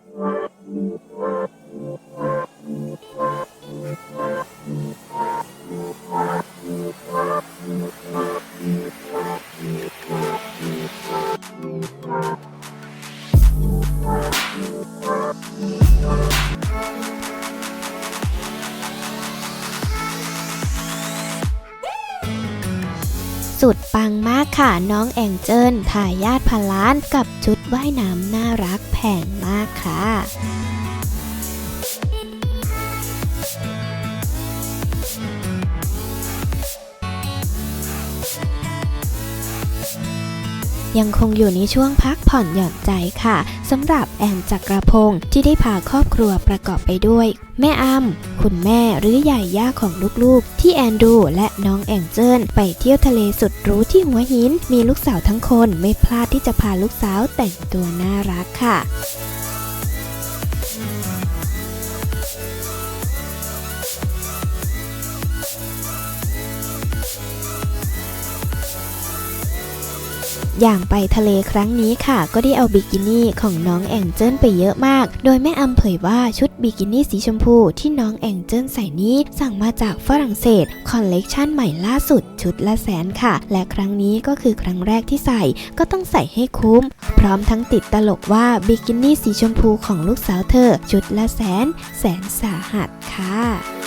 สุดปังมากค่ะน้องแองเจิลทายาทพันล้านกับชุด ว่ายน้ำน่ารักแพงมากค่ะ ยังคงอยู่ในช่วงพักผ่อนหย่อนใจค่ะสำหรับแอนจักรพงศ์ที่ได้พาครอบครัวประกอบไปด้วย แม่อ้ำคุณแม่หรือใหญ่ย่าของลูกๆ ที่แอนดูและน้องแองเจิลไปเที่ยวทะเลสุดรู้ที่หัวหิน มีลูกสาวทั้งคนไม่พลาดที่จะพาลูกสาวแต่งตัวน่ารักค่ะ อย่างไปทะเลครั้งนี้ค่ะ ก็ได้เอาบิกินี่ของน้องแองเจิลไปเยอะมาก โดยแม่อำเผยว่าชุดบิกินี่สีชมพูที่น้องแองเจิลใส่นี้สั่งมาจากฝรั่งเศสคอลเลกชันใหม่ล่าสุดชุดละแสนค่ะ และครั้งนี้ก็คือครั้งแรกที่ใส่ก็ต้องใส่ให้คุ้ม พร้อมทั้งติดตลกว่าบิกินี่สีชมพูของลูกสาวเธอ ชุดละแสน แสนสาหัสค่ะ